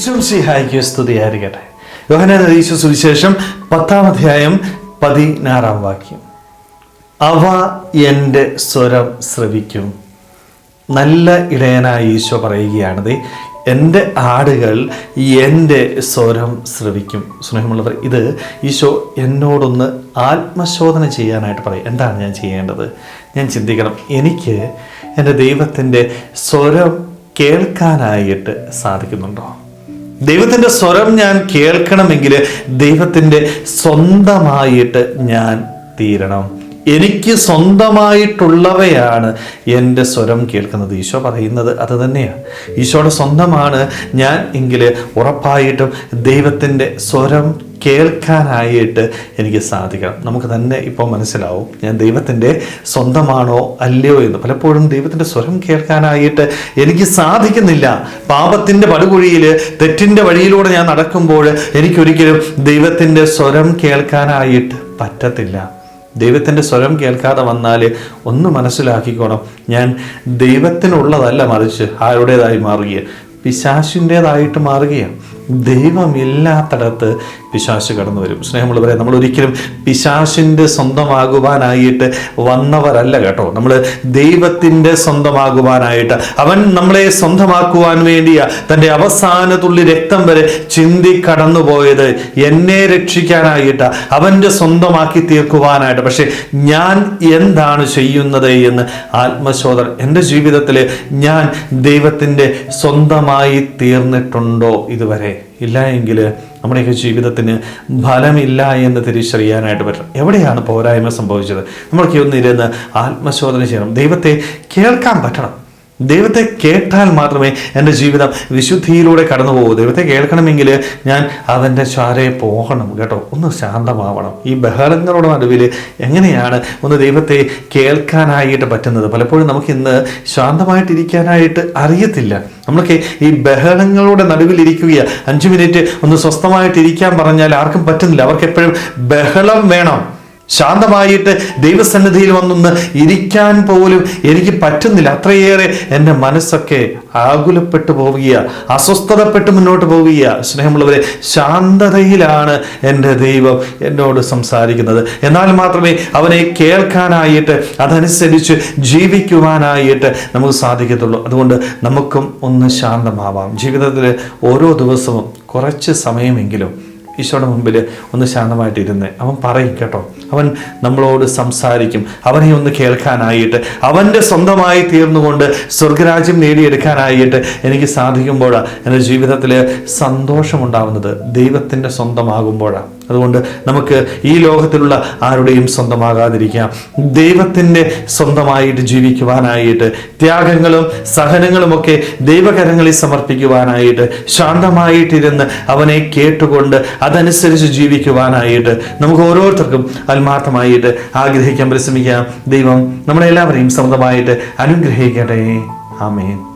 ഈശ്വംസിഹായിക്ക് സ്തുതിയായിരിക്കട്ടെ യോഹനാഥ ഈശോ സുവിശേഷം പത്താം അധ്യായം പതിനാറാം വാക്യം. അവ എന്റെ സ്വരം ശ്രവിക്കും. നല്ല ഇടയനായ ഈശോ പറയുകയാണത് എന്റെ ആടുകൾ എന്റെ സ്വരം ശ്രവിക്കും. സ്നേഹമുള്ളവർ ഇത് ഈശോ എന്നോടൊന്ന് ആത്മശോധന ചെയ്യാനായിട്ട് പറയും. എന്താണ് ഞാൻ ചെയ്യേണ്ടത്? ഞാൻ ചിന്തിക്കണം. എനിക്ക് എന്റെ ദൈവത്തിന്റെ സ്വരം കേൾക്കാനായിട്ട് സാധിക്കുന്നുണ്ടോ? ദൈവത്തിന്റെ സ്വരം ഞാൻ കേൾക്കണമെങ്കിൽ ദൈവത്തിന്റെ സ്വന്തമായിട്ട് ഞാൻ തീരണം. എനിക്ക് സ്വന്തമായിട്ടുള്ളവയാണ് എന്റെ സ്വരം കേൾക്കുന്നത്. ഈശോ പറയുന്നത് അത് തന്നെയാണ്. ഈശോയുടെ സ്വന്തമാണ് ഞാൻ എങ്കിൽ ഉറപ്പായിട്ടും ദൈവത്തിന്റെ സ്വരം കേൾക്കാനായിട്ട് എനിക്ക് സാധിക്കണം. നമുക്ക് തന്നെ ഇപ്പോൾ മനസ്സിലാവും ഞാൻ ദൈവത്തിന്റെ സ്വന്തമാണോ അല്ലയോ എന്ന്. പലപ്പോഴും ദൈവത്തിന്റെ സ്വരം കേൾക്കാനായിട്ട് എനിക്ക് സാധിക്കുന്നില്ല. പാപത്തിന്റെ പടുകുഴിയിൽ തെറ്റിന്റെ വഴിയിലൂടെ ഞാൻ നടക്കുമ്പോൾ എനിക്കൊരിക്കലും ദൈവത്തിന്റെ സ്വരം കേൾക്കാനായിട്ട് പറ്റത്തില്ല. ദൈവത്തിന്റെ സ്വരം കേൾക്കാതെ വന്നാൽ ഒന്ന് മനസ്സിലാക്കിക്കോണം. ഞാൻ ദൈവത്തിനുള്ളതല്ല മറിച്ച് ആരുടേതായി മാറുകയാണ്. പിശാശിന്റേതായിട്ട് മാറുകയാണ്. ദൈവമില്ലാത്തടത്ത് പിശാശ് കടന്നു വരും സ്നേഹമുള്ളവരെ നമ്മൾ ഒരിക്കലും പിശാശിന്റെ സ്വന്തമാകുവാനായിട്ട് വന്നവരല്ല കേട്ടോ. നമ്മൾ ദൈവത്തിന്റെ സ്വന്തമാകുവാനായിട്ട് അവൻ നമ്മളെ സ്വന്തമാക്കുവാൻ വേണ്ടിയ തന്റെ അവസാന തുള്ളി രക്തം വരെ ചിന്തി കടന്നുപോയത്. എന്നെ രക്ഷിക്കാനായിട്ട് അവന്റെ സ്വന്തമാക്കി തീർക്കുവാനായിട്ട്. പക്ഷെ ഞാൻ എന്താണ് ചെയ്യുന്നത് എന്ന് ആത്മശോധർ എന്റെ ജീവിതത്തിൽ ഞാൻ ദൈവത്തിന്റെ സ്വന്തമായി തീർന്നിട്ടുണ്ടോ ഇതുവരെ? ഇല്ല എങ്കിൽ നമ്മുടെയൊക്കെ ജീവിതത്തിന് ഫലമില്ല എന്ന് തിരിച്ചറിയാനായിട്ട് പറ്റണം എവിടെയാണ് പോരായ്മ സംഭവിച്ചത്? നമ്മൾക്ക് ഒന്നിരുന്ന് ആത്മശോധന ചെയ്യണം. ദൈവത്തെ കേൾക്കാൻ പറ്റണം. ദൈവത്തെ കേട്ടാൽ മാത്രമേ എന്റെ ജീവിതം വിശുദ്ധിയിലൂടെ കടന്നു പോകൂ ദൈവത്തെ കേൾക്കണമെങ്കിൽ ഞാൻ അവന്റെ ചാരയെ പോകണം കേട്ടോ. ഒന്ന് ശാന്തമാവണം. ഈ ബഹളങ്ങളുടെ നടുവിൽ എങ്ങനെയാണ് ഒന്ന് ദൈവത്തെ കേൾക്കാനായിട്ട് പറ്റുന്നത്? പലപ്പോഴും നമുക്ക് ഇന്ന് ശാന്തമായിട്ടിരിക്കാനായിട്ട് അറിയത്തില്ല. നമ്മളൊക്കെ ഈ ബഹളങ്ങളുടെ നടുവിൽ ഇരിക്കുക അഞ്ചു മിനിറ്റ് ഒന്ന് സ്വസ്ഥമായിട്ടിരിക്കാൻ പറഞ്ഞാൽ ആർക്കും പറ്റുന്നില്ല. അവർക്ക് എപ്പോഴും ബഹളം വേണം. ശാന്തമായിട്ട് ദൈവസന്നിധിയിൽ വന്നൊന്ന് ഇരിക്കാൻ പോലും എനിക്ക് പറ്റുന്നില്ല. അത്രയേറെ എന്റെ മനസ്സൊക്കെ ആകുലപ്പെട്ടു പോവുക അസ്വസ്ഥതപ്പെട്ട് മുന്നോട്ട് പോവുക സ്നേഹമുള്ളവരെ ശാന്തതയിലാണ് എന്റെ ദൈവം എന്നോട് സംസാരിക്കുന്നത്. എന്നാൽ മാത്രമേ അവനെ കേൾക്കാനായിട്ട് അതനുസരിച്ച് ജീവിക്കുവാനായിട്ട് നമുക്ക് സാധിക്കത്തുള്ളൂ. അതുകൊണ്ട് നമുക്കും ഒന്ന് ശാന്തമാവാം. ജീവിതത്തിൽ ഓരോ ദിവസവും കുറച്ച് സമയമെങ്കിലും ഈശോയുടെ മുമ്പിൽ ഒന്ന് ശാന്തമായിട്ടിരുന്ന് അവൻ പറയും കേട്ടോ. അവൻ നമ്മളോട് സംസാരിക്കും. അവനെ ഒന്ന് കേൾക്കാനായിട്ട് അവന്റെ സ്വന്തമായി തീർന്നുകൊണ്ട് സ്വർഗരാജ്യം നേടിയെടുക്കാനായിട്ട് എനിക്ക് സാധിക്കുമ്പോഴാണ് എന്റെ ജീവിതത്തിൽ സന്തോഷമുണ്ടാവുന്നത്. ദൈവത്തിന്റെ സ്വന്തമാകുമ്പോഴാണ് അതുകൊണ്ട് നമുക്ക് ഈ ലോകത്തിലുള്ള ആരുടെയും സ്വന്തമാകാതിരിക്കാം. ദൈവത്തിന്റെ സ്വന്തമായിട്ട് ജീവിക്കുവാനായിട്ട് ത്യാഗങ്ങളും സഹനങ്ങളുമൊക്കെ ദൈവകരങ്ങളിൽ സമർപ്പിക്കുവാനായിട്ട് ശാന്തമായിട്ടിരുന്ന് അവനെ കേട്ടുകൊണ്ട് അതനുസരിച്ച് ജീവിക്കുവാനായിട്ട് നമുക്ക് ഓരോരുത്തർക്കും ആത്മാർത്ഥമായിട്ട് ആഗ്രഹിക്കാൻ പരിശ്രമിക്കാം. ദൈവം നമ്മളെല്ലാവരെയും സ്വന്തമായിട്ട് അനുഗ്രഹിക്കട്ടെ. ആമേൻ.